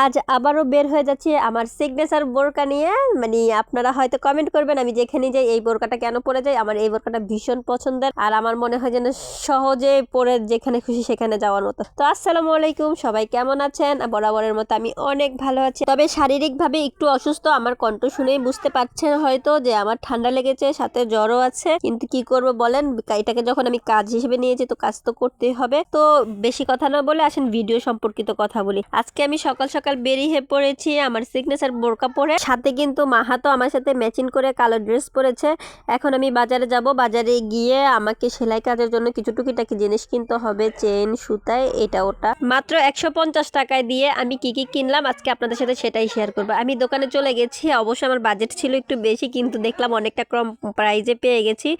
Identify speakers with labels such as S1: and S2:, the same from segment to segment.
S1: আজ আবারও বের হয়ে যাচ্ছে আমার সিগনেচার বোরকা নিয়ে। মানে আপনারা হয়তো কমেন্ট করবেন, আমি যেখানে যাই এই বোরকাটা কেন পরে যাই? আমার এই বোরকাটা ভীষণ পছন্দের আর আমার মনে হয় যেন সহজে পরে যেখানে খুশি সেখানে যাওয়ার মতো। তো আসসালামু আলাইকুম, সবাই কেমন আছেন? বরাবরের মতো আমি অনেক ভালো আছি। তবে শারীরিকভাবে একটু অসুস্থ, আমার কণ্ঠ শুনেই বুঝতে পারছেন হয়তো যে আমার ঠান্ডা লেগেছে, সাথে জ্বরও আছে। কিন্তু কি করব বলেন? এটাকে যখন আমি কাজ হিসেবে নিয়েছি তো কাজ তো করতেই হবে। তো বেশি কথা না বলে আসেন ভিডিও সম্পর্কিত কথা বলি। আজকে আমি সকাল সকাল বেরিয়ে পড়েছি, আমার সিগনেচার বোরকা পরে। সাথে কিন্তু মাহাতো আমার সাথে ম্যাচিং করে কালো ড্রেস পরেছে। এখন আমি বাজারে যাব, বাজারে গিয়ে আমাকে সেলাই কাজের জন্য কিছু টুকিটাকি জিনিস কিনতে হবে, চেন সুতায় এটা, ওটা। মাত্র একশো পঞ্চাশ টাকায় দিয়ে আমি কি কি কিনলাম, আজকে আপনাদের সাথে সেটাই শেয়ার করব। আমি দোকানে চলে গেছি, অবশ্য আমার বাজেট ছিল একটু বেশি, কিন্তু দেখলাম অনেকটা কম প্রাইজে পেয়ে গেছি।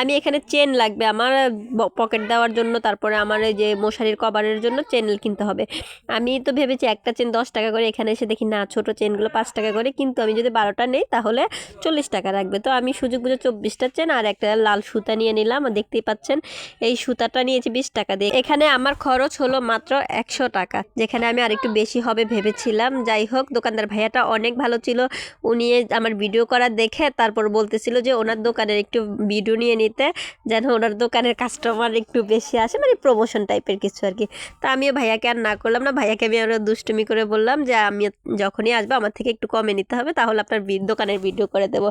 S1: আমি এখানে চেন লাগবে আমার পকেট দেওয়ার জন্য, তারপরে আমার যে মশারির কভারের জন্য চেন কিনতে হবে। আমি তো ভেবেছি একটা চেন দশ টাকা করে এখানে এসে দেখি, না, ছোট চেনগুলো পাঁচ টাকা করে, কিন্তু আমি যদি বারোটা নেই, তাহলে চল্লিশ টাকা রাখবে। তো আমি সুযোগ বুঝে চব্বিশটা চেন আর একটা লাল সুতা নিয়ে নিলাম। দেখতেই পাচ্ছেন, এই সুতাটা নিয়েছি বিশ টাকা দিয়ে। এখানে আমার খরচ হলো মাত্র একশো টাকা, যেখানে আমি আরেকটু বেশি হবে ভেবেছিলাম। যাই হোক, দোকানদার ভাইয়াটা অনেক ভালো ছিল। উনি আমার ভিডিও করা দেখে তারপর বলতেছিল যে ওনার দোকানের একটু ভিডিও নিয়ে নিতে, যেন ওনার দোকানের কাস্টমার একটু বেশি আসে মানে প্রমোশন টাইপের কিছু আর কি। তা আমিও ভাইয়াকে আর না করলাম না, ভাইয়াকে আমি আরও দুষ্টুমি করে বললাম যে, আমি যখনই আসব আমার থেকে একটু কমে নিতে হবে, তাহলে আপনার দোকানের ভিডিও করে দেবো।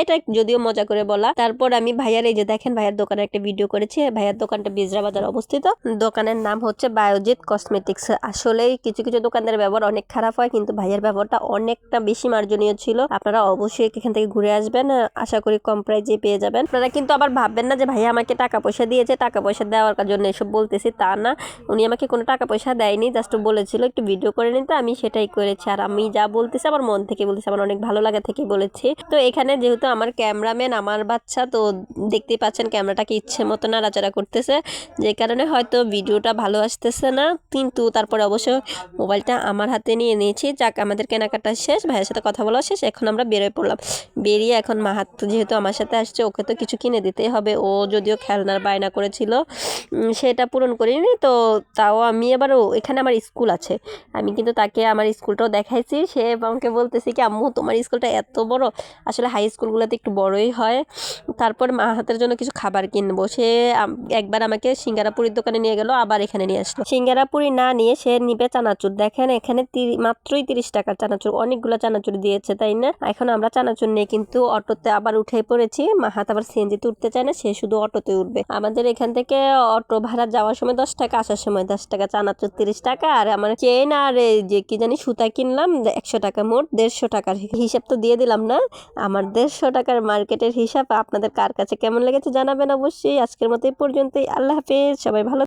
S1: এটা যদিও মজা করে বলা। তারপর আমি ভাইয়ার এই যে দেখেন, ভাইয়ার দোকানে একটা ভিডিও করেছি। ভাইয়ার দোকানটা বিজরা বাজার অবস্থিত। দোকানের নাম হচ্ছে বায়োজিৎ কসমেটিক্স। আসলেই কিছু কিছু দোকানদারের ব্যবহার অনেক খারাপ হয়, কিন্তু ভাইয়ার ব্যবহারটা অনেকটা বেশি মার্জনীয় ছিল। আপনারা অবশ্যই এখান থেকে ঘুরে আসবেন। আশা করি কম প্রাইজে পেয়ে যাবেন। আপনারা কিন্তু আবার ভাববেন না যে, ভাইয়া আমাকে টাকা পয়সা দিয়েছে, টাকা পয়সা দেওয়ার জন্য এসব বলতেছি। তা না। উনি আমাকে কোনো টাকা পয়সা দেয়নি, জাস্ট বলেছিল একটু ভিডিও করে নিতে। আমি সেটাই করেছি। আর আমি যা বলতেছি আমার মন থেকে বলতেছি, আমার অনেক ভালো লাগা থেকে বলেছি। তো এখানে যেহেতু আমার ক্যামেরাম্যান আমার বাচ্চা, তো দেখতেই পাচ্ছেন ক্যামেরাটাকে ইচ্ছে মতো নাড়াচাড়া করতেছে। যে কারণে হয়তো ভিডিওটা ভালো আসতেছে না, কিন্তু তারপরে অবশ্য মোবাইলটা আমার হাতে নিয়ে নিয়েছি। যাক, আমাদের কেনাকাটা শেষ, ভাইয়ের সাথে কথা বলা শেষ, এখন আমরা বেরোয় পড়লাম। বেরিয়ে এখন মাহাত যেহেতু আমার সাথে আসছে, ওকে তো কিছু কিনে দিতেই হবে। ও যদিও খেলনার বায়না করেছিল সেটা পূরণ করিনি, তো তাও আমি এবারও এখানে আমার স্কুল আছে। আমি কিন্তু তাকে আমার স্কুলটাও দেখাইছি। সে আমাকে বলতেছে কি, আম্মু, তোমার স্কুলটা এত বড়। আসলে হাই স্কুলগুলোতে একটু বড়ই হয়। তারপর মা হাতের জন্য কিছু খাবার কিনবো। সে একবার আমাকে সিঙ্গারাপুরির দোকানে নিয়ে গেল, আবার এখানে নিয়ে আসলো। সিঙ্গারাপুরি না নিয়ে সে নিবে চানাচুর। দেখেন, এখানে তিরি- মাত্রই তিরিশ টাকার চানাচুর। অনেকগুলো চানাচুর দিয়েছে, তাই না? এখন আমরা চানাচুর নিয়ে কিন্তু অটোতে আবার উঠে পড়েছি। মাহাত আবার সিএনজিতে উঠতে চায় না, সে শুধু অটোতে উঠবে। আমাদের এখান থেকে অটো ভাড়া যাওয়ার সময় দশ টাকা, আসার সময় দশ টাকা, চানাচুর তিরিশ টাকা। আর আমার চেন আর এই যে কি জানি সুতা কিনলাম একশো টাকা মোট, দেড়শো টাকার হিসাব তো দিয়ে দিলাম না। আমার দেড়শো টাকার মার্কেটের হিসাব আপনাদের কার কাছে কেমন লেগেছে জানাবেন অবশ্যই। আজকের মতো এই পর্যন্তই, আল্লাহ হাফেজ, সবাই ভালো